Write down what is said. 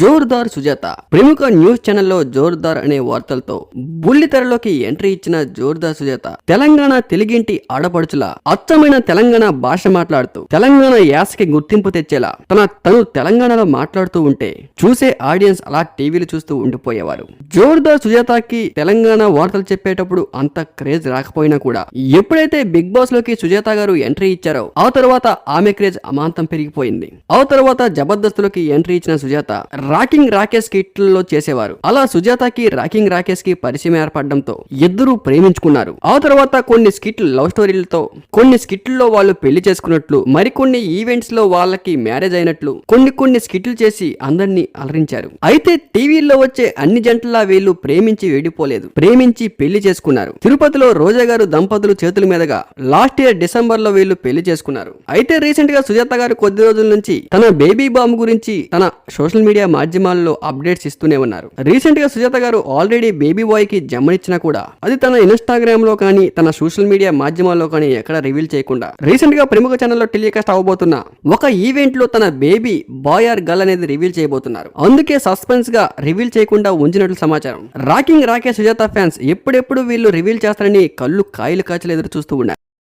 జోర్దార్ సుజాత. ప్రముఖ న్యూస్ ఛానల్లో జోర్దార్ అనే వార్తలతో బుల్లితెరలోకి ఎంట్రీ ఇచ్చిన జోర్దార్ సుజాత తెలంగాణ తెలుగింటి ఆడపడుచుల అచ్చమైన తెలంగాణ భాష మాట్లాడుతూ తెలంగాణ యాసకి గుర్తింపు తెచ్చేలా తన తను తెలంగాణలో మాట్లాడుతూ ఉంటే చూసే ఆడియన్స్ అలా టీవీలు చూస్తూ ఉండిపోయేవారు. జోర్దార్ సుజాతకి తెలంగాణ వార్తలు చెప్పేటప్పుడు అంత క్రేజ్ రాకపోయినా కూడా ఎప్పుడైతే బిగ్ బాస్లోకి సుజాత గారు ఎంట్రీ ఇచ్చారో ఆ తర్వాత ఆమె క్రేజ్ అమాంతం పెరిగిపోయింది. ఆ తర్వాత జబర్దస్త్ ఎంట్రీ ఇచ్చిన సుజాత రాకింగ్ రాకేష్ కిట్లలో చేసేవారు. అలా సుజాతకి రాకింగ్ రాకేష్కి పరిచయం ఏర్పడడంతో ఇద్దరు ప్రేమించుకున్నారు. ఆ తర్వాత కొన్ని స్కిట్లు లవ్ స్టోరీలతో కొన్ని స్కిట్లలో వాళ్ళు పెళ్ళి చేసుకున్నట్లు మరికొన్ని ఈవెంట్స్లో వాళ్ళకి మ్యారేజ్ అయినట్లు కొన్ని కొన్ని స్కిట్లు చేసి అందరినీ అలరించారు. అయితే టీవీలో వచ్చే అన్ని జంటలా వీళ్ళు ప్రేమించి వేడిపోలేదు. ప్రేమించి పెళ్ళి చేసుకున్నారు. తిరుపతిలో రోజా గారు దంపతులు చేతుల మీదుగా లాస్ట్ ఇయర్ డిసెంబర్లో వీళ్ళు పెళ్ళి చేసుకున్నారు. అయితే రీసెంట్గా సుజాత గారు కొద్ది రోజుల నుంచి తన బేబీ బాంబు గురించి తన సోషల్ సోషల్ మీడియా మాధ్యమాల్లో అప్డేట్స్ ఇస్తూనే ఉన్నారు. రీసెంట్గా సుజాత గారు ఆల్రెడీ బేబీ బాయ్కి జమ్మనిచ్చినా కూడా అది తన ఇన్స్టాగ్రామ్లో కానీ తన సోషల్ మీడియా మాధ్యమాల్లో కానీ ఎక్కడ రివీల్ చేయకుండా రీసెంట్గా ప్రముఖ ఛానల్లో టెలికాస్ట్ అవబోతున్న ఒక ఈవెంట్లో తన బేబీ బాయ్ ఆర్ గర్ల్ అనేది రివీల్ చేయబోతున్నారు. అందుకే సస్పెన్స్గా రివీల్ చేయకుండా ఉంచినట్లు సమాచారం. రాకింగ్ రాకే సుజాత ఫ్యాన్స్ ఎప్పుడెప్పుడు వీళ్ళు రివీల్ చేస్తారని కళ్ళు కాయలు కాచలు ఎదురు చూస్తూ ఉన్నారు.